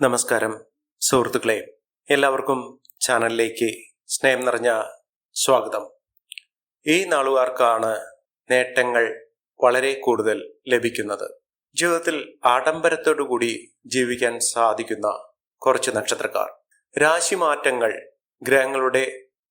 നമസ്കാരം സുഹൃത്തുക്കളെ. എല്ലാവർക്കും ചാനലിലേക്ക് സ്നേഹം നിറഞ്ഞ സ്വാഗതം. ഈ നാളുകാർക്കാണ് നേട്ടങ്ങൾ വളരെ കൂടുതൽ ലഭിക്കുന്നത്. ജീവിതത്തിൽ ആഡംബരത്തോടുകൂടി ജീവിക്കാൻ സാധിക്കുന്ന കുറച്ച് നക്ഷത്രക്കാർ. രാശിമാറ്റങ്ങൾ ഗ്രഹങ്ങളുടെ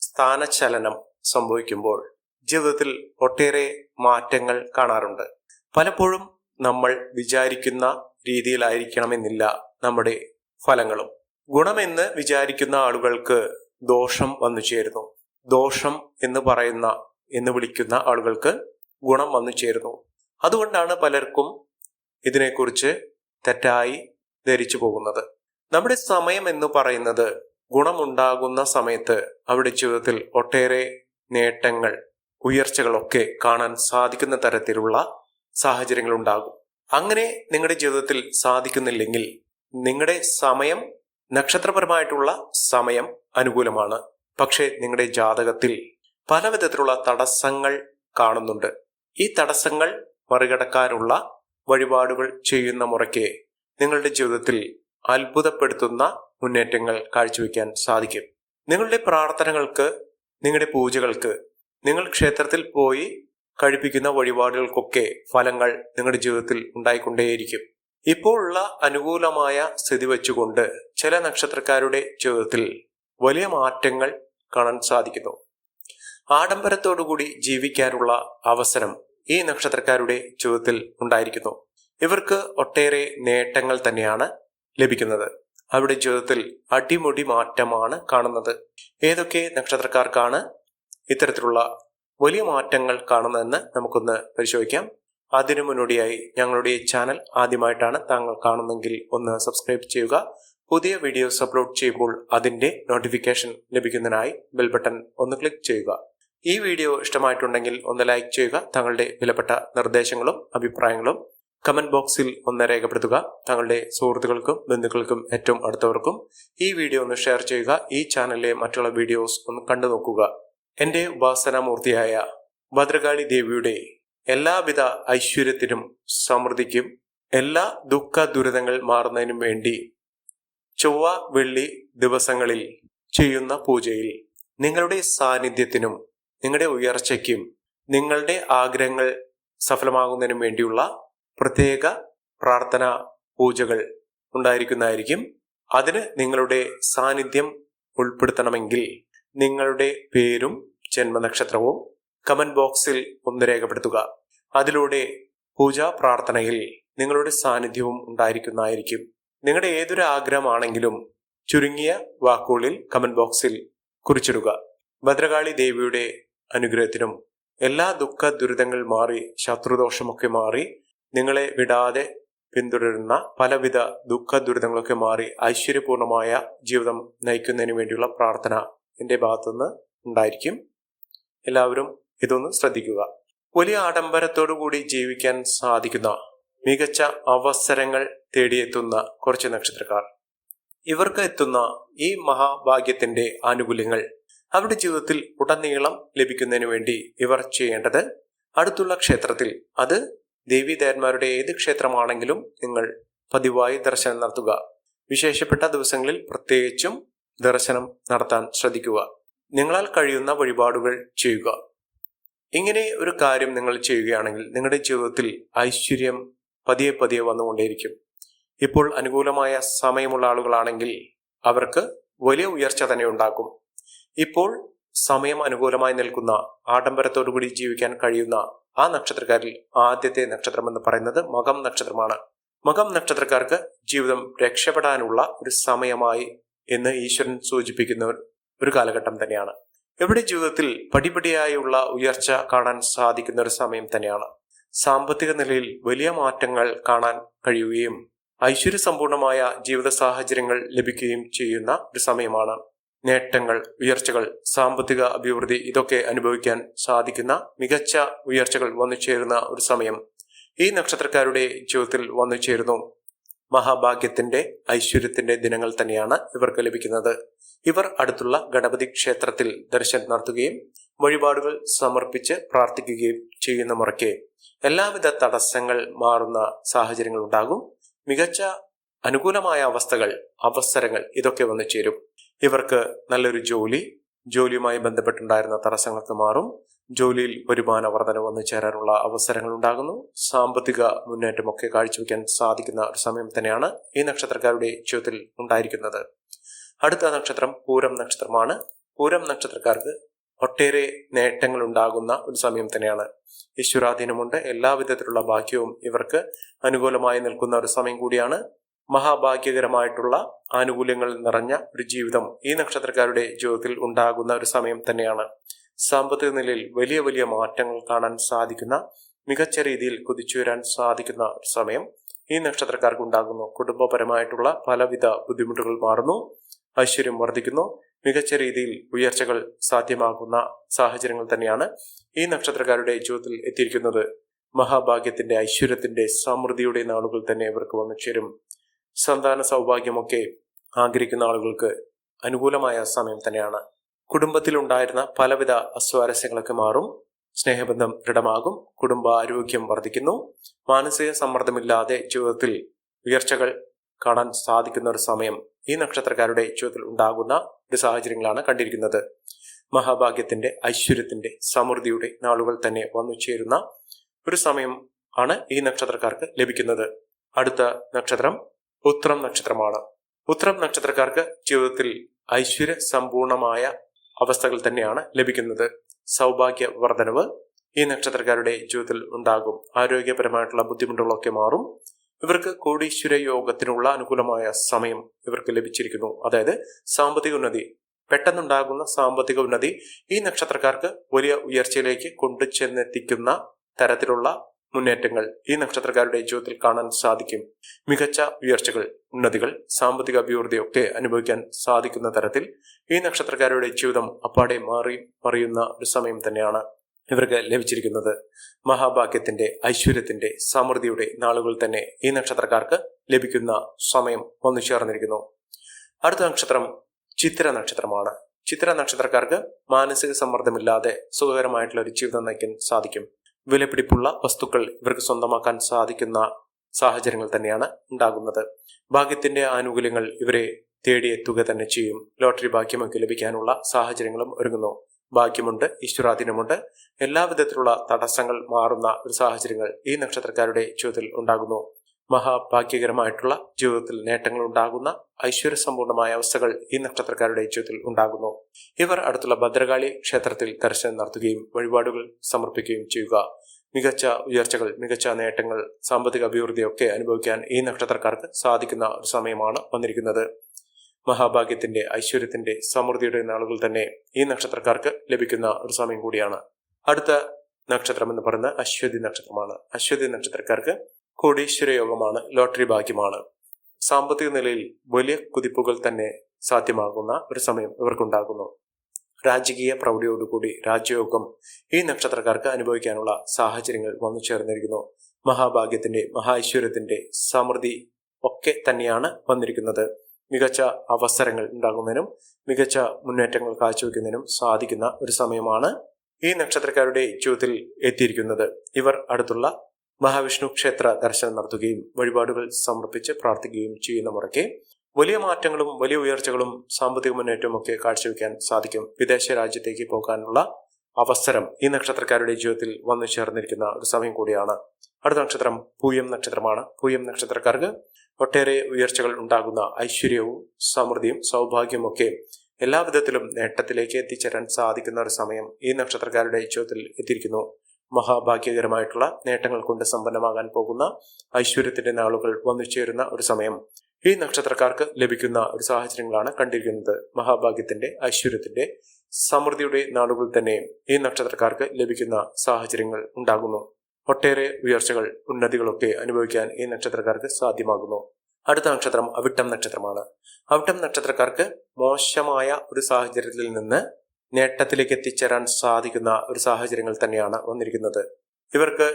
സ്ഥാനചലനം സംഭവിക്കുമ്പോൾ ജീവിതത്തിൽ ഒട്ടേറെ മാറ്റങ്ങൾ കാണാറുണ്ട്. പലപ്പോഴും നമ്മൾ വിചാരിക്കുന്ന രീതിയിലായിരിക്കണമെന്നില്ല നമ്മുടെ ഫലങ്ങളും. ഗുണമെന്ന് വിചാരിക്കുന്ന ആളുകൾക്ക് ദോഷം വന്നു ചേരുന്നു. ദോഷം എന്ന് പറയുന്ന എന്ന് വിളിക്കുന്ന ആളുകൾക്ക് ഗുണം വന്നു ചേരുന്നു. അതുകൊണ്ടാണ് പലർക്കും ഇതിനെക്കുറിച്ച് തെറ്റായി ധരിച്ചു പോകുന്നത്. നമ്മുടെ സമയം എന്ന് പറയുന്നത് ഗുണമുണ്ടാകുന്ന സമയത്ത് അവിടെ ജീവിതത്തിൽ ഒട്ടേറെ നേട്ടങ്ങൾ ഉയർച്ചകളൊക്കെ കാണാൻ സാധിക്കുന്ന തരത്തിലുള്ള സാഹചര്യങ്ങൾ ഉണ്ടാകും അങ്ങനെ നിങ്ങളുടെ ജീവിതത്തിൽ സാധിക്കുന്നില്ലെങ്കിൽ നിങ്ങളുടെ സമയം നക്ഷത്രപരമായിട്ടുള്ള സമയം അനുകൂലമാണ്. പക്ഷേ നിങ്ങളുടെ ജാതകത്തിൽ പല വിധത്തിലുള്ള തടസ്സങ്ങൾ കാണുന്നുണ്ട്. ഈ തടസ്സങ്ങൾ മറികടക്കാനുള്ള വഴിപാടുകൾ ചെയ്യുന്ന മുറയ്ക്ക് നിങ്ങളുടെ ജീവിതത്തിൽ അത്ഭുതപ്പെടുത്തുന്ന മുന്നേറ്റങ്ങൾ കാഴ്ചവെക്കാൻ സാധിക്കും. നിങ്ങളുടെ പ്രാർത്ഥനകൾക്ക് നിങ്ങളുടെ പൂജകൾക്ക് നിങ്ങൾ ക്ഷേത്രത്തിൽ പോയി കഴിപ്പിക്കുന്ന വഴിപാടുകൾക്കൊക്കെ ഫലങ്ങൾ നിങ്ങളുടെ ജീവിതത്തിൽ ഉണ്ടായിക്കൊണ്ടേയിരിക്കും. ഇപ്പോഴുള്ള അനുകൂലമായ സ്ഥിതി വെച്ചുകൊണ്ട് ചില നക്ഷത്രക്കാരുടെ ജീവിതത്തിൽ വലിയ മാറ്റങ്ങൾ കാണാൻ സാധിക്കുന്നു. ആഡംബരത്തോടുകൂടി ജീവിക്കാനുള്ള അവസരം ഈ നക്ഷത്രക്കാരുടെ ജീവിതത്തിൽ ഉണ്ടായിരിക്കുന്നു. ഇവർക്ക് ഒട്ടേറെ നേട്ടങ്ങൾ തന്നെയാണ് ലഭിക്കുന്നത്. അവരുടെ ജീവിതത്തിൽ അടിമുടി മാറ്റമാണ് കാണുന്നത്. ഏതൊക്കെ നക്ഷത്രക്കാർക്കാണ് ഇത്തരത്തിലുള്ള വലിയ മാറ്റങ്ങൾ കാണുന്നതെന്ന് നമുക്കൊന്ന് പരിശോധിക്കാം. അതിനു മുന്നോടിയായി ഞങ്ങളുടെ ചാനൽ ആദ്യമായിട്ടാണ് താങ്കൾ കാണുന്നെങ്കിൽ ഒന്ന് സബ്സ്ക്രൈബ് ചെയ്യുക. പുതിയ വീഡിയോസ് അപ്ലോഡ് ചെയ്യുമ്പോൾ അതിന്റെ നോട്ടിഫിക്കേഷൻ ലഭിക്കുന്നതിനായി ബെൽ ബട്ടൺ ഒന്ന് ക്ലിക്ക് ചെയ്യുക. ഈ വീഡിയോ ഇഷ്ടമായിട്ടുണ്ടെങ്കിൽ ഒന്ന് ലൈക്ക് ചെയ്യുക. താങ്കളുടെ വിലപ്പെട്ട നിർദ്ദേശങ്ങളും അഭിപ്രായങ്ങളും കമന്റ് ബോക്സിൽ ഒന്ന് രേഖപ്പെടുത്തുക. താങ്കളുടെ സുഹൃത്തുക്കൾക്കും ബന്ധുക്കൾക്കും ഏറ്റവും അടുത്തവർക്കും ഈ വീഡിയോ ഒന്ന് ഷെയർ ചെയ്യുക. ഈ ചാനലിലെ മറ്റുള്ള വീഡിയോസ് ഒന്ന് കണ്ടു നോക്കുക എന്റെ ഉപാസനാമൂർത്തിയായ ഭദ്രകാളി ദേവിയുടെ എല്ലാവിധ ഐശ്വര്യത്തിനും സമൃദ്ധിക്കും എല്ലാ ദുഃഖ ദുരിതങ്ങൾ മാറുന്നതിനും വേണ്ടി ചൊവ്വ വെള്ളി ദിവസങ്ങളിൽ ചെയ്യുന്ന പൂജയിൽ നിങ്ങളുടെ സാന്നിധ്യത്തിനും നിങ്ങളുടെ ഉയർച്ചയ്ക്കും നിങ്ങളുടെ ആഗ്രഹങ്ങൾ സഫലമാകുന്നതിനും വേണ്ടിയുള്ള പ്രത്യേക പ്രാർത്ഥന പൂജകൾ ഉണ്ടായിരിക്കുന്നതായിരിക്കും. അതിന് നിങ്ങളുടെ സാന്നിധ്യം ഉൾപ്പെടുത്തണമെങ്കിൽ നിങ്ങളുടെ പേരും ജന്മനക്ഷത്രവും കമന്റ് ബോക്സിൽ ഒന്ന് രേഖപ്പെടുത്തുക. അതിലൂടെ പൂജാ പ്രാർത്ഥനയിൽ നിങ്ങളുടെ സാന്നിധ്യവും ഉണ്ടായിരിക്കുന്നതായിരിക്കും. നിങ്ങളുടെ ഏതൊരു ആഗ്രഹമാണെങ്കിലും ചുരുങ്ങിയ വാക്കുകളിൽ കമന്റ് ബോക്സിൽ കുറിച്ചിടുക. ഭദ്രകാളി ദേവിയുടെ അനുഗ്രഹത്തിനും എല്ലാ ദുഃഖ ദുരിതങ്ങൾ മാറി ശത്രുദോഷമൊക്കെ മാറി നിങ്ങളെ വിടാതെ പിന്തുടരുന്ന പലവിധ ദുഃഖ ദുരിതങ്ങളൊക്കെ മാറി ഐശ്വര്യപൂർണമായ ജീവിതം നയിക്കുന്നതിന് വേണ്ടിയുള്ള പ്രാർത്ഥന എന്റെ ഭാഗത്തുനിന്ന് ഉണ്ടായിരിക്കും. എല്ലാവരും ഇതൊന്ന് ശ്രദ്ധിക്കുക. വലിയ ആഡംബരത്തോടു കൂടി ജീവിക്കാൻ സാധിക്കുന്ന മികച്ച അവസരങ്ങൾ തേടിയെത്തുന്ന കുറച്ച് നക്ഷത്രക്കാർ. ഇവർക്ക് എത്തുന്ന ഈ മഹാഭാഗ്യത്തിന്റെ ആനുകൂല്യങ്ങൾ അവരുടെ ജീവിതത്തിൽ ഉടനീളം ലഭിക്കുന്നതിന് വേണ്ടി ഇവർ ചെയ്യേണ്ടത് അടുത്തുള്ള ക്ഷേത്രത്തിൽ. അത് ദേവീദേവന്മാരുടെ ഏത് ക്ഷേത്രമാണെങ്കിലും നിങ്ങൾ പതിവായി ദർശനം നടത്തുക. വിശേഷപ്പെട്ട ദിവസങ്ങളിൽ പ്രത്യേകിച്ചും ദർശനം നടത്താൻ ശ്രദ്ധിക്കുക. നിങ്ങളാൽ കഴിയുന്ന വഴിപാടുകൾ ചെയ്യുക. ഇങ്ങനെ ഒരു കാര്യം നിങ്ങൾ ചെയ്യുകയാണെങ്കിൽ നിങ്ങളുടെ ജീവിതത്തിൽ ഐശ്വര്യം പതിയെ പതിയെ വന്നുകൊണ്ടേയിരിക്കും. ഇപ്പോൾ അനുകൂലമായ സമയമുള്ള ആളുകളാണെങ്കിൽ അവർക്ക് വലിയ ഉയർച്ച തന്നെ ഉണ്ടാക്കും. ഇപ്പോൾ സമയം അനുകൂലമായി നിൽക്കുന്ന ആഡംബരത്തോടുകൂടി ജീവിക്കാൻ കഴിയുന്ന ആ നക്ഷത്രക്കാരിൽ ആദ്യത്തെ നക്ഷത്രം എന്ന് പറയുന്നത് മകം നക്ഷത്രമാണ്. മകം നക്ഷത്രക്കാർക്ക് ജീവിതം രക്ഷപ്പെടാനുള്ള ഒരു സമയമായി എന്ന് ഈശ്വരൻ സൂചിപ്പിക്കുന്ന ഒരു കാലഘട്ടം തന്നെയാണ്. എവിടെ ജീവിതത്തിൽ പടിപടിയായുള്ള ഉയർച്ച കാണാൻ സാധിക്കുന്ന ഒരു സമയം തന്നെയാണ്. സാമ്പത്തിക നിലയിൽ വലിയ മാറ്റങ്ങൾ കാണാൻ കഴിയുകയും ഐശ്വര്യ സമ്പൂർണമായ ജീവിത സാഹചര്യങ്ങൾ ലഭിക്കുകയും ചെയ്യുന്ന ഒരു സമയമാണ്. നേട്ടങ്ങൾ ഉയർച്ചകൾ സാമ്പത്തിക അഭിവൃദ്ധി ഇതൊക്കെ അനുഭവിക്കാൻ സാധിക്കുന്ന മികച്ച ഉയർച്ചകൾ വന്നു ചേരുന്ന ഒരു സമയം. ഈ നക്ഷത്രക്കാരുടെ ജീവിതത്തിൽ വന്നു ചേരുന്നു മഹാഭാഗ്യത്തിന്റെ ഐശ്വര്യത്തിന്റെ ദിനങ്ങൾ തന്നെയാണ് ഇവർക്ക് ലഭിക്കുന്നത്. ഇവർ അടുത്തുള്ള ഗണപതി ക്ഷേത്രത്തിൽ ദർശനം നടത്തുകയും വഴിപാടുകൾ സമർപ്പിച്ച് പ്രാർത്ഥിക്കുകയും ചെയ്യുന്ന മുറയ്ക്ക് എല്ലാവിധ തടസ്സങ്ങൾ മാറുന്ന സാഹചര്യങ്ങൾ ഉണ്ടാകും. മികച്ച അനുകൂലമായ അവസ്ഥകൾ അവസരങ്ങൾ ഇതൊക്കെ വന്നു ചേരും ഇവർക്ക് നല്ലൊരു ജോലി ജോലിയുമായി ബന്ധപ്പെട്ടുണ്ടായിരുന്ന തടസ്സങ്ങൾക്ക് മാറും. ജോലിയിൽ വരുമാന വർധന വന്നു ചേരാനുള്ള അവസരങ്ങൾ ഉണ്ടാകുന്നു. സാമ്പത്തിക മുന്നേറ്റമൊക്കെ കാഴ്ചവെക്കാൻ സാധിക്കുന്ന ഒരു സമയം തന്നെയാണ് ഈ നക്ഷത്രക്കാരുടെ ജീവിതത്തിൽ ഉണ്ടായിരിക്കുന്നത്. അടുത്ത നക്ഷത്രം പൂരം നക്ഷത്രമാണ്. പൂരം നക്ഷത്രക്കാർക്ക് ഒട്ടേറെ നേട്ടങ്ങൾ ഉണ്ടാകുന്ന ഒരു സമയം തന്നെയാണ്. ഈശ്വരാധീനമുണ്ട്. എല്ലാവിധത്തിലുള്ള ഭാഗ്യവും ഇവർക്ക് അനുകൂലമായി നിൽക്കുന്ന ഒരു സമയം കൂടിയാണ്. മഹാഭാഗ്യകരമായിട്ടുള്ള ആനുകൂല്യങ്ങൾ നിറഞ്ഞ ഒരു ജീവിതം ഈ നക്ഷത്രക്കാരുടെ ജീവിതത്തിൽ ഉണ്ടാകുന്ന ഒരു സമയം തന്നെയാണ്. സാമ്പത്തിക നിലയിൽ വലിയ വലിയ മാറ്റങ്ങൾ കാണാൻ സാധിക്കുന്ന മികച്ച രീതിയിൽ കുതിച്ചുയരാൻ സാധിക്കുന്ന ഒരു സമയം ഈ നക്ഷത്രക്കാർക്ക് ഉണ്ടാകുന്നു. കുടുംബപരമായിട്ടുള്ള പലവിധ ബുദ്ധിമുട്ടുകൾ മാറുന്നു ഐശ്വര്യം വർദ്ധിക്കുന്നു മികച്ച രീതിയിൽ ഉയർച്ചകൾ സാധ്യമാകുന്ന സാഹചര്യങ്ങൾ തന്നെയാണ് ഈ നക്ഷത്രക്കാരുടെ ജീവിതത്തിൽ എത്തിയിരിക്കുന്നത്. മഹാഭാഗ്യത്തിന്റെ ഐശ്വര്യത്തിന്റെ സമൃദ്ധിയുടെ നാളുകൾ തന്നെ ഇവർക്ക് വന്നു ചേരും. സന്താന സൗഭാഗ്യമൊക്കെ ആഗ്രഹിക്കുന്ന ആളുകൾക്ക് അനുകൂലമായ സമയം തന്നെയാണ്. കുടുംബത്തിലുണ്ടായിരുന്ന പലവിധ അസ്വാരസ്യങ്ങളൊക്കെ മാറും. സ്നേഹബന്ധം ദൃഢമാകും. കുടുംബ ആരോഗ്യം വർദ്ധിക്കുന്നു. മാനസിക സമ്മർദ്ദമില്ലാതെ ജീവിതത്തിൽ ഉയർച്ചകൾ കാണാൻ സാധിക്കുന്ന ഒരു സമയം ഈ നക്ഷത്രക്കാരുടെ ജീവിതത്തിൽ ഉണ്ടാകുന്ന ഒരു സാഹചര്യങ്ങളാണ് കണ്ടിരിക്കുന്നത്. മഹാഭാഗ്യത്തിന്റെ ഐശ്വര്യത്തിന്റെ സമൃദ്ധിയുടെ നാളുകൾ തന്നെ വന്നു ചേരുന്ന ഒരു സമയം ആണ് ഈ നക്ഷത്രക്കാർക്ക് ലഭിക്കുന്നത്. അടുത്ത നക്ഷത്രം ഉത്രം നക്ഷത്രമാണ്. ഉത്രം നക്ഷത്രക്കാർക്ക് ജീവിതത്തിൽ ഐശ്വര്യ സമ്പൂർണമായ അവസ്ഥകൾ തന്നെയാണ് ലഭിക്കുന്നത്. സൗഭാഗ്യ വർധനവ് ഈ നക്ഷത്രക്കാരുടെ ജീവിതത്തിൽ ഉണ്ടാകും. ആരോഗ്യപരമായിട്ടുള്ള ബുദ്ധിമുട്ടുകളൊക്കെ മാറും. ഇവർക്ക് കോടീശ്വര യോഗത്തിനുള്ള അനുകൂലമായ സമയം ഇവർക്ക് ലഭിച്ചിരിക്കുന്നു. അതായത് സാമ്പത്തിക ഉന്നതി. പെട്ടെന്നുണ്ടാകുന്ന സാമ്പത്തിക ഉന്നതി ഈ നക്ഷത്രക്കാർക്ക് വലിയ ഉയർച്ചയിലേക്ക് കൊണ്ടുചെന്നെത്തിക്കുന്ന തരത്തിലുള്ള മുന്നേറ്റങ്ങൾ ഈ നക്ഷത്രക്കാരുടെ ജീവിതത്തിൽ കാണാൻ സാധിക്കും. മികച്ച ഉയർച്ചകൾ ഉന്നതികൾ സാമ്പത്തിക അഭിവൃദ്ധി ഒക്കെ അനുഭവിക്കാൻ സാധിക്കുന്ന തരത്തിൽ ഈ നക്ഷത്രക്കാരുടെ ജീവിതം അപ്പാടെ മാറി മറിയുന്ന ഒരു സമയം തന്നെയാണ് ഇവർക്ക് ലഭിച്ചിരിക്കുന്നത്. മഹാഭാഗ്യത്തിന്റെ ഐശ്വര്യത്തിന്റെ സമൃദ്ധിയുടെ നാളുകൾ തന്നെ ഈ നക്ഷത്രക്കാർക്ക് ലഭിക്കുന്ന സമയം വന്നു ചേർന്നിരിക്കുന്നു. അടുത്ത നക്ഷത്രം ചിത്ര നക്ഷത്രമാണ്. ചിത്ര നക്ഷത്രക്കാർക്ക് മാനസിക സമ്മർദ്ദമില്ലാതെ സുഖകരമായിട്ടുള്ള ഒരു ജീവിതം നയിക്കാൻ സാധിക്കും. വിലപിടിപ്പുള്ള വസ്തുക്കൾ ഇവർക്ക് സ്വന്തമാക്കാൻ സാധിക്കുന്ന സാഹചര്യങ്ങൾ തന്നെയാണ് ഉണ്ടാകുന്നത്. ഭാഗ്യത്തിന്റെ ആനുകൂല്യങ്ങൾ ഇവരെ തേടിയെത്തുക തന്നെ ചെയ്യും. ലോട്ടറി ഭാഗ്യമൊക്കെ ലഭിക്കാനുള്ള സാഹചര്യങ്ങളും ഒരുങ്ങുന്നു. ഭാഗ്യമുണ്ട് ഈശ്വരാധീനമുണ്ട്. എല്ലാവിധത്തിലുള്ള തടസ്സങ്ങൾ മാറുന്ന ഒരു സാഹചര്യങ്ങൾ ഈ നക്ഷത്രക്കാരുടെ ജീവിതത്തിൽ ഉണ്ടാകുന്നു. മഹാഭാഗ്യകരമായിട്ടുള്ള ജീവിതത്തിൽ നേട്ടങ്ങൾ ഉണ്ടാകുന്ന ഐശ്വര്യ സമ്പൂർണമായ അവസ്ഥകൾ ഈ നക്ഷത്രക്കാരുടെ ജീവിതത്തിൽ ഉണ്ടാകുന്നു. ഇവർ അടുത്തുള്ള ഭദ്രകാളി ക്ഷേത്രത്തിൽ ദർശനം നടത്തുകയും വഴിപാടുകൾ സമർപ്പിക്കുകയും ചെയ്യുക. മികച്ച ഉയർച്ചകൾ മികച്ച നേട്ടങ്ങൾ സാമ്പത്തിക അഭിവൃദ്ധിയൊക്കെ അനുഭവിക്കാൻ ഈ നക്ഷത്രക്കാർക്ക് സാധിക്കുന്ന ഒരു സമയമാണ് വന്നിരിക്കുന്നത്. മഹാഭാഗ്യത്തിന്റെ ഐശ്വര്യത്തിന്റെ സമൃദ്ധിയുടെ നാളുകൾ തന്നെ ഈ നക്ഷത്രക്കാർക്ക് ലഭിക്കുന്ന ഒരു സമയം കൂടിയാണ്. അടുത്ത നക്ഷത്രം എന്ന് പറയുന്നത് അശ്വതി നക്ഷത്രമാണ്. അശ്വതി നക്ഷത്രക്കാർക്ക് കോടീശ്വര യോഗമാണ് ലോട്ടറി ഭാഗ്യമാണ്. സാമ്പത്തിക നിലയിൽ വലിയ കുതിപ്പുകൾ തന്നെ സാധ്യമാകുന്ന ഒരു സമയം ഇവർക്കുണ്ടാകുന്നു. രാജകീയ പ്രൗഢിയോടുകൂടി രാജ്യയോഗം ഈ നക്ഷത്രക്കാർക്ക് അനുഭവിക്കാനുള്ള സാഹചര്യങ്ങൾ വന്നു ചേർന്നിരിക്കുന്നു. മഹാഭാഗ്യത്തിന്റെ മഹാഐശ്വര്യത്തിന്റെ സമൃദ്ധി ഒക്കെ തന്നെയാണ് വന്നിരിക്കുന്നത്. മികച്ച അവസരങ്ങൾ ഉണ്ടാകുന്നതിനും മികച്ച മുന്നേറ്റങ്ങൾ കാഴ്ചവെക്കുന്നതിനും സാധിക്കുന്ന ഒരു സമയമാണ് ഈ നക്ഷത്രക്കാരുടെ ജീവിതത്തിൽ എത്തിയിരിക്കുന്നത്. ഇവർ അടുത്തുള്ള മഹാവിഷ്ണു ക്ഷേത്ര ദർശനം നടത്തുകയും വഴിപാടുകൾ സമർപ്പിച്ച് പ്രാർത്ഥിക്കുകയും ചെയ്യുന്ന മുറയ്ക്ക് വലിയ മാറ്റങ്ങളും വലിയ ഉയർച്ചകളും സാമ്പത്തിക മുന്നേറ്റവും ഒക്കെ കാഴ്ചവെക്കാൻ സാധിക്കും വിദേശ രാജ്യത്തേക്ക് പോകാനുള്ള അവസരം ഈ നക്ഷത്രക്കാരുടെ ജീവിതത്തിൽ വന്നു ചേർന്നിരിക്കുന്ന ഒരു സമയം കൂടിയാണ്. അടുത്ത നക്ഷത്രം പൂയം നക്ഷത്രമാണ്. പൂയം നക്ഷത്രക്കാർക്ക് ഒട്ടേറെ ഉയർച്ചകൾ ഉണ്ടാകുന്ന ഐശ്വര്യവും സമൃദ്ധിയും സൗഭാഗ്യവും ഒക്കെ എല്ലാവിധത്തിലും നേട്ടത്തിലേക്ക് എത്തിച്ചേരാൻ സാധിക്കുന്ന ഒരു സമയം ഈ നക്ഷത്രക്കാരുടെ ജീവിതത്തിൽ എത്തിയിരിക്കുന്നു. മഹാഭാഗ്യകരമായിട്ടുള്ള നേട്ടങ്ങൾ കൊണ്ട് സമ്പന്നമാകാൻ പോകുന്ന ഐശ്വര്യത്തിന്റെ നാളുകൾ വന്നു ചേരുന്ന ഒരു സമയം. ഈ നക്ഷത്രക്കാർക്ക് ലഭിക്കുന്ന ഒരു സാഹചര്യങ്ങളാണ് കണ്ടിരിക്കുന്നത്. മഹാഭാഗ്യത്തിന്റെ ഐശ്വര്യത്തിന്റെ സമൃദ്ധിയുടെ നാളുകൾ തന്നെ ഈ നക്ഷത്രക്കാർക്ക് ലഭിക്കുന്ന സാഹചര്യങ്ങൾ ഉണ്ടാകുന്നു. ഒട്ടേറെ ഉയർച്ചകൾ ഉന്നതികളൊക്കെ അനുഭവിക്കാൻ ഈ നക്ഷത്രക്കാർക്ക് സാധ്യമാകുന്നു. അടുത്ത നക്ഷത്രം അവിട്ടം നക്ഷത്രമാണ്. അവിട്ടം നക്ഷത്രക്കാർക്ക് മോശമായ ഒരു സാഹചര്യത്തിൽ നിന്ന് നേട്ടത്തിലേക്ക് എത്തിച്ചേരാൻ സാധിക്കുന്ന ഒരു സാഹചര്യങ്ങൾ തന്നെയാണ് വന്നിരിക്കുന്നത്. ഇവർക്ക്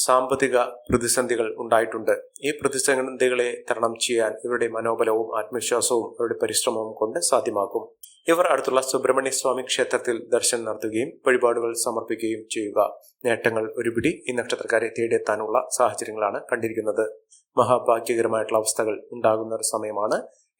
സാമ്പത്തിക പ്രതിസന്ധികൾ ഉണ്ടായിട്ടുണ്ട്. ഈ പ്രതിസന്ധികളെ തരണം ചെയ്യാൻ ഇവരുടെ മനോബലവും ആത്മവിശ്വാസവും അവരുടെ പരിശ്രമവും കൊണ്ട് സാധ്യമാക്കും. ഇവർ അടുത്തുള്ള സുബ്രഹ്മണ്യ സ്വാമി ക്ഷേത്രത്തിൽ ദർശനം നടത്തുകയും വഴിപാടുകൾ സമർപ്പിക്കുകയും ചെയ്യുക. നേട്ടങ്ങൾ ഒരുപിടി ഈ നക്ഷത്രക്കാരെ തേടിയെത്താനുള്ള സാഹചര്യങ്ങളാണ് കണ്ടിരിക്കുന്നത്. മഹാഭാഗ്യകരമായിട്ടുള്ള അവസ്ഥകൾ ഉണ്ടാകുന്ന ഒരു സമയമാണ്